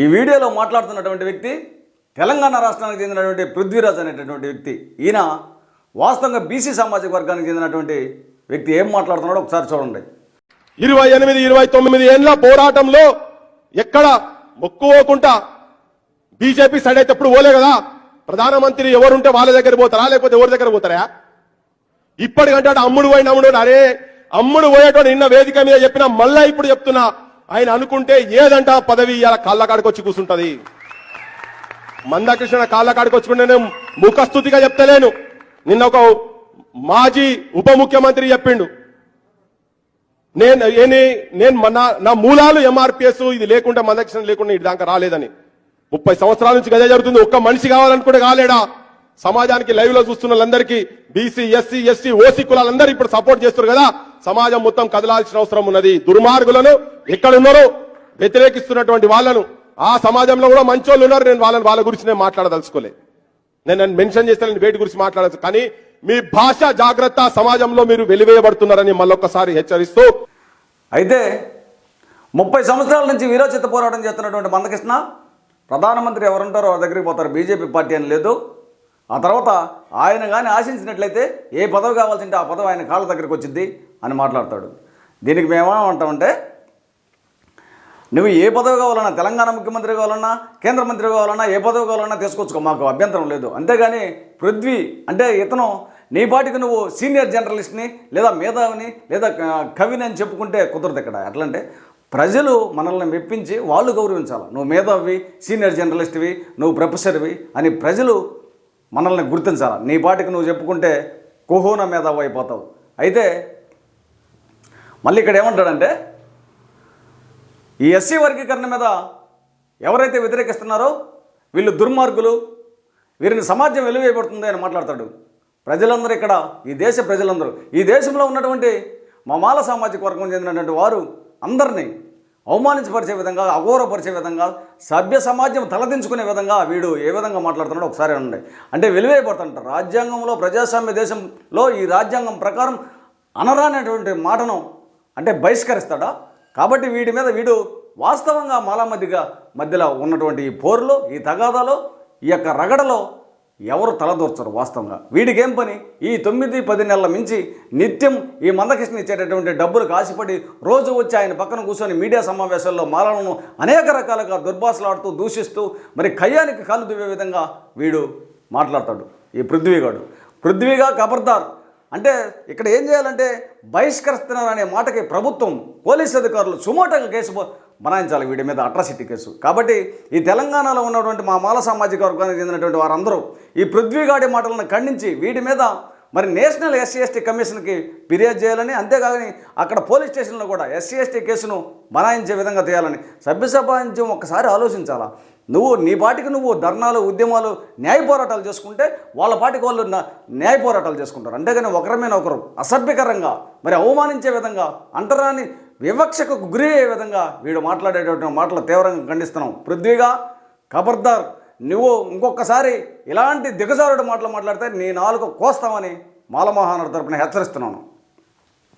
ఈ వీడియోలో మాట్లాడుతున్నటువంటి వ్యక్తి తెలంగాణ రాష్ట్రానికి చెందినటువంటి పృథ్వీరాజ్ అనేటటువంటి వ్యక్తి. ఈయన వాస్తవంగా బీసీ సామాజిక వర్గానికి చెందినటువంటి వ్యక్తి. ఏం మాట్లాడుతున్నాడో ఒకసారి చూడండి. ఇరవై ఎనిమిది ఇరవై తొమ్మిది ఏళ్ళ పోరాటంలో ఎక్కడ మొక్కుకోకుండా బీజేపీ సైడ్ అయితే ఎప్పుడు పోలే కదా? ప్రధానమంత్రి ఎవరుంటే వాళ్ళ దగ్గర పోతారా? లేకపోతే ఎవరి దగ్గర పోతారా? ఇప్పటికంటే అమ్ముడు పోయిన అమ్ముడు అరే అమ్ముడు పోయేటోడు నిన్న వేదిక మీద చెప్పిన మళ్ళా ఇప్పుడు చెప్తున్నా ఆయన అనుకుంటే ఏదంట పదవి ఇలా కాళ్ళ వచ్చి కూర్చుంటది మందకృష్ణ కాళ్ళ వచ్చుకుంటే నేను ముఖస్థుతిగా చెప్తలేను. నిన్న ఒక మాజీ ఉప ముఖ్యమంత్రి చెప్పిండు. నేను ఏని- నేను నా నా మూలాలు ఎంఆర్పిఎస్ ఇది లేకుండా మందకృష్ణ లేకుండా ఇది దాకా రాలేదని. ముప్పై సంవత్సరాల నుంచి గదే జరుగుతుంది. ఒక్క మనిషి కావాలనుకుంటే కాలేడా? సమాజానికి లైవ్లో చూస్తున్న వాళ్ళందరికీ బీసీ ఎస్సీ ఎస్టీ ఓసీ కులాలందరూ ఇప్పుడు సపోర్ట్ చేస్తారు కదా. సమాజం మొత్తం కదలాల్సిన అవసరం ఉన్నది. దుర్మార్గులను ఎక్కడున్నారో వ్యతిరేకిస్తున్నటువంటి వాళ్ళను. ఆ సమాజంలో కూడా మంచోళ్ళు ఉన్నారు. నేను వాళ్ళని వాళ్ళ గురించి నేను మాట్లాడదలుచుకోలే. నేను నన్ను మెన్షన్ చేస్తాను నేను వేటి గురించి మాట్లాడచ్చు కానీ మీ భాష జాగ్రత్త సమాజంలో మీరు వెలివేయబడుతున్నారని మళ్ళొక్కసారి హెచ్చరిస్తూ అయితే ముప్పై సంవత్సరాల నుంచి వీరోచిత పోరాటం చేస్తున్నటువంటి మందకృష్ణ ప్రధానమంత్రి ఎవరుంటారో వారి దగ్గరికి పోతారు. బీజేపీ పార్టీ అని లేదు. ఆ తర్వాత ఆయన కానీ ఆశించినట్లయితే ఏ పదవి కావాల్సింటే ఆ పదవి ఆయన కాళ్ళ దగ్గరికి వచ్చింది. అని మాట్లాడతాడు. దీనికి మేమేమంటామంటే నువ్వు ఏ పదవి కావాలన్నా తెలంగాణ ముఖ్యమంత్రి కావాలన్నా కేంద్ర మంత్రి కావాలన్నా ఏ పదవి కావాలన్నా తీసుకొచ్చుకో మాకు అభ్యంతరం లేదు. అంతేగాని పృథ్వీ అంటే ఇతను నీ పాటికి నువ్వు సీనియర్ జర్నలిస్ట్ని లేదా మేధావిని లేదా కవిని అని చెప్పుకుంటే కుదరదు ఇక్కడ. ఎట్లంటే ప్రజలు మనల్ని మెప్పించి వాళ్ళు గౌరవించాలి. నువ్వు మేధావి సీనియర్ జర్నలిస్ట్వి నువ్వు ప్రొఫెసర్వి అని ప్రజలు మనల్ని గుర్తించాలి. నీ పాటికి నువ్వు చెప్పుకుంటే కుహోన మేధావి అయిపోతావు. అయితే మళ్ళీ ఇక్కడ ఏమంటాడంటే ఈ ఎస్సీ వర్గీకరణ మీద ఎవరైతే వ్యతిరేకిస్తున్నారో వీళ్ళు దుర్మార్గులు వీరిని సమాజం వెలువేయబడుతుంది అని మాట్లాడతాడు. ప్రజలందరూ ఇక్కడ ఈ దేశ ప్రజలందరూ ఈ దేశంలో ఉన్నటువంటి మమాల సామాజిక వర్గం చెందినటువంటి వారు అందరినీ అవమానించపరిచే విధంగా అఘోరపరిచే విధంగా సభ్య సమాజం తలదించుకునే విధంగా వీడు ఏ విధంగా మాట్లాడుతున్నాడో ఒకసారి అనండి అంటే వెలువేయబడుతుంటారు రాజ్యాంగంలో ప్రజాస్వామ్య దేశంలో ఈ రాజ్యాంగం ప్రకారం అనరానటువంటి మాటను అంటే బహిష్కరిస్తాడా? కాబట్టి వీడి మీద వీడు వాస్తవంగా మాలా మధ్యలో ఉన్నటువంటి ఈ పోరులో ఈ తగాదాలో ఈ యొక్క రగడలో ఎవరు తలదూర్చరు వాస్తవంగా. వీడికి ఏం పని? ఈ తొమ్మిది పది నెలల మించి నిత్యం ఈ మందకృష్ణ ఇచ్చేటటువంటి డబ్బులకు ఆశపడి రోజు వచ్చి ఆయన పక్కన కూర్చొని మీడియా సమావేశాల్లో మాలను అనేక రకాలుగా దుర్భాషలాడుతూ దూషిస్తూ మరి కయ్యానికి కాలు దువ్వే విధంగా వీడు మాట్లాడతాడు. ఈ పృథ్వీగాడు. పృథ్వీగా ఖబర్దార్ అంటే ఇక్కడ ఏం చేయాలంటే బహిష్కరిస్తున్నారు అనే మాటకి ప్రభుత్వం పోలీస్ అధికారులు సుమోటోగా కేసు బనాయించాలి వీడి మీద అట్రాసిటీ కేసు. కాబట్టి ఈ తెలంగాణలో ఉన్నటువంటి మా మాల సామాజిక వర్గానికి చెందినటువంటి వారందరూ ఈ పృథ్వీగాడి మాటలను ఖండించి వీడి మీద మరి నేషనల్ ఎస్సీ ఎస్టీ కమిషన్కి ఫిర్యాదు చేయాలని అంతేకాని అక్కడ పోలీస్ స్టేషన్లో కూడా ఎస్సీ ఎస్టీ కేసును బనాయించే విధంగా చేయాలని. సభ్య సమాజం ఒక్కసారి ఆలోచించాలా? నువ్వు నీ పాటికి నువ్వు ధర్నాలు ఉద్యమాలు న్యాయ పోరాటాలు చేసుకుంటే వాళ్ళ పాటికి వాళ్ళు న్యాయ పోరాటాలు చేసుకుంటారు. అంతేగాని ఒకరి ఒకరు అసభ్యకరంగా మరి అవమానించే విధంగా అంటరాని వివక్షకు గురి అయ్యే విధంగా వీడు మాట్లాడేటటువంటి మాటలు తీవ్రంగా ఖండిస్తున్నాం. పృథ్వీగా ఖబర్దార్ నువ్వు ఇంకొకసారి ఇలాంటి దిగజారుడు మాటలు మాట్లాడితే నీ నాలుగు కోస్తామని మాలమహానుడు తరపున హెచ్చరిస్తున్నాను.